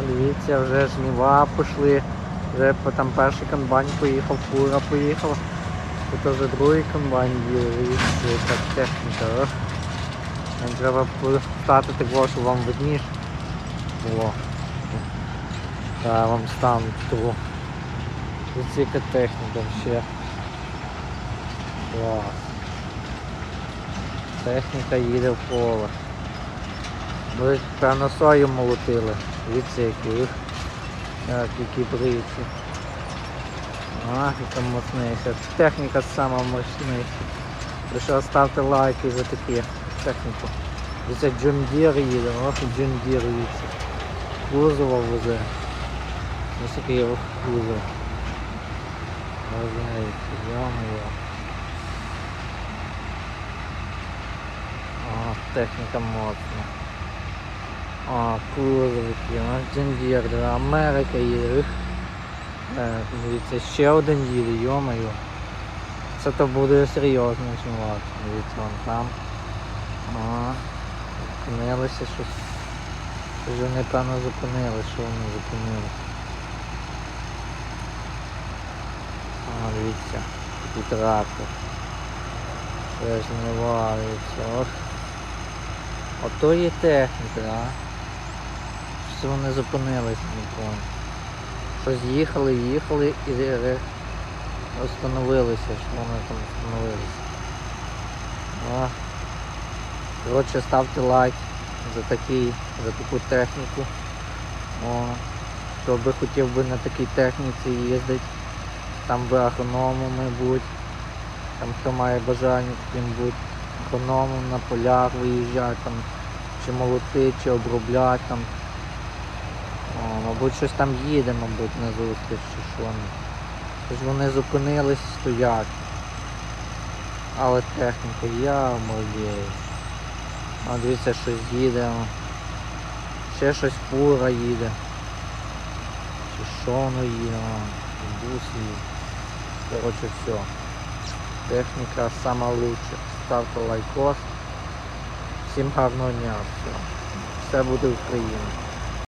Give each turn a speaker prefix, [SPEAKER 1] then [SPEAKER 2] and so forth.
[SPEAKER 1] Дивіться, вже жніва пішли. Вже там перший комбайн поїхав, фура поїхала. Тут вже другий комбайн дивіться, яка техніка. Нам треба стати такого, щоб вам видніше було. Так, вам стану того. Дивіться, яка техніка ще. Клас. Техніка їде в поле. Ви певно сою молотили. Дивіться, які. Так, які бриці. Ах, яка моцніша. Техніка сама мощніша. Ви ставте лайки за такі техніку. John Deere їде, ох, Deere дивіться. Кузова везе. Ось який його кузов. Розумієте, йо-моє. Техніка моцна. О, кузовики, о, Джендір, да, Америка. Ух. Так, дивіться, ще один їде, йо-моє. Це то буде серйозно чувак. Дивіться, вон там. О, зупинилися щось. Вже непевно зупинили, що вони зупинили. О, дивіться, який трактор. Це ж не ох. Ото є техніка, а. Що вони зупинились, не. Щось їхали, їхали і остановилися, що вони там остановилися. А. Коротше, ставте лайк за такий, за таку техніку. О, хто би хотів би на такій техніці їздити, там би агрономами будь. Там хто має бажання таким бути агрономом на полях виїжджати, там, чи молотити, чи обробляти там. О, мабуть, щось там їде, мабуть, на зустріч чи що. Тож вони зупинились, стоять. Але техніка, я молодею. А дивіться, щось їде. Ще щось фура їде. Чи що воно їде, бус. Коротше, все. Техніка сама лучша. Ставте лайкос. Всім гарного дня. Все. Все буде Україна.